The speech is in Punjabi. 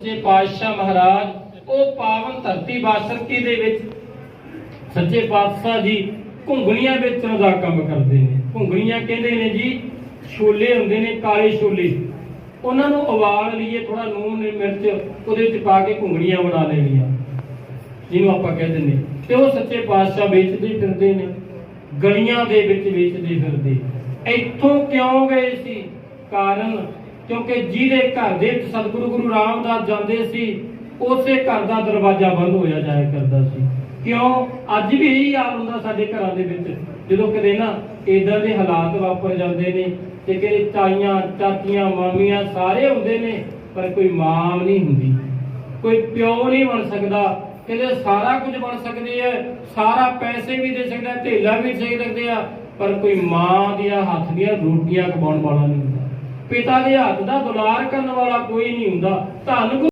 ਸੱਚੇ ਪਾਤਸ਼ਾਹ ਮਹਾਰਾਜ, ਉਹ ਪਾਵਨ ਧਰਤੀ ਬਾਸਰਕੀ ਦੇ ਵਿੱਚ ਸੱਚੇ ਪਾਤਸ਼ਾਹ ਜੀ ਘੁੰਗਣੀਆਂ ਵੇਚਣ ਦਾ ਕੰਮ ਕਰਦੇ ਨੇ। ਘੁੰਗਣੀਆਂ ਕਹਿੰਦੇ ਨੇ ਜੀ, ਛੋਲੇ ਹੁੰਦੇ ਨੇ, ਕਾਲੇ ਛੋਲੇ। ਉਹਨਾਂ ਨੂੰ ਉਬਾਲ ਲਈਏ ਥੋੜਾ ਨੂਨ ਨੇ ਮਿਰਚ, ਉਹਦੇ ਵਿੱਚ ਪਾ ਕੇ ਘੁੰਗਣੀਆਂ ਬਣਾ ਲੈਣੀਆਂ। ਜਿਹਨੂੰ ਆਪਾਂ ਕਹਿੰਦੇ ਨੇ ਤੇ ਉਹ ਸੱਚੇ ਪਾਤਸ਼ਾਹ ਵੇਚਦੇ ਫਿਰਦੇ ਨੇ, ਗਲੀਆਂ ਦੇ ਵਿੱਚ ਵੇਚਦੇ ਫਿਰਦੇ। ਇੱਥੋਂ ਕਿਉਂ ਗਏ ਸੀ? ਕਾਰਨ ਕਿਉਂਕਿ ਜਿਹਦੇ ਘਰ ਦੇ ਸਤਿਗੁਰੂ ਗੁਰੂ ਰਾਮਦਾਸ ਜਾਂਦੇ ਸੀ, ਉਸੇ ਘਰ ਦਾ ਦਰਵਾਜ਼ਾ ਬੰਦ ਹੋਇਆ ਜਾਇਆ ਕਰਦਾ ਸੀ। ਕਿਉਂ? ਅੱਜ ਵੀ ਇਹੀ ਹਾਲ ਹੁੰਦਾ ਸਾਡੇ ਘਰਾਂ ਦੇ ਵਿੱਚ। ਜਦੋਂ ਕਦੇ ਨਾ ਇਦਾਂ ਦੇ ਹਾਲਾਤ ਵਾਪਰ ਜਾਂਦੇ ਨੇ ਤੇ ਕਿਹੜੇ ਤਾਈਆਂ, ਚਾਚੀਆਂ, ਮਾਮੀਆਂ ਸਾਰੇ ਹੁੰਦੇ ਨੇ, ਪਰ ਕੋਈ ਮਾਂ ਨਹੀਂ ਹੁੰਦੀ। ਕੋਈ ਪਿਓ ਨਹੀਂ ਬਣ ਸਕਦਾ। ਕਹਿੰਦੇ ਸਾਰਾ ਕੁਝ ਬਣ ਸਕਦੇ ਆ ਸਾਰਾ ਪੈਸੇ ਵੀ ਦੇ ਸਕਦਾ ਧੇਲਾ ਵੀ ਦੇ ਸਕਦੇ ਆ, ਪਰ ਕੋਈ ਮਾਂ ਦੀਆਂ ਹੱਥ ਦੀਆਂ ਰੋਟੀਆਂ ਖਵਾਉਣ ਵਾਲਾ ਨਹੀਂ ਹੁੰਦਾ। ਪਿਤਾ ਦੇ ਹੱਥ ਦਾ ਦੁਲਾਰ ਕਰਨ ਵਾਲਾ ਕੋਈ ਨਹੀਂ ਹੁੰਦਾ। ਧੰਨ ਗੁਰੂ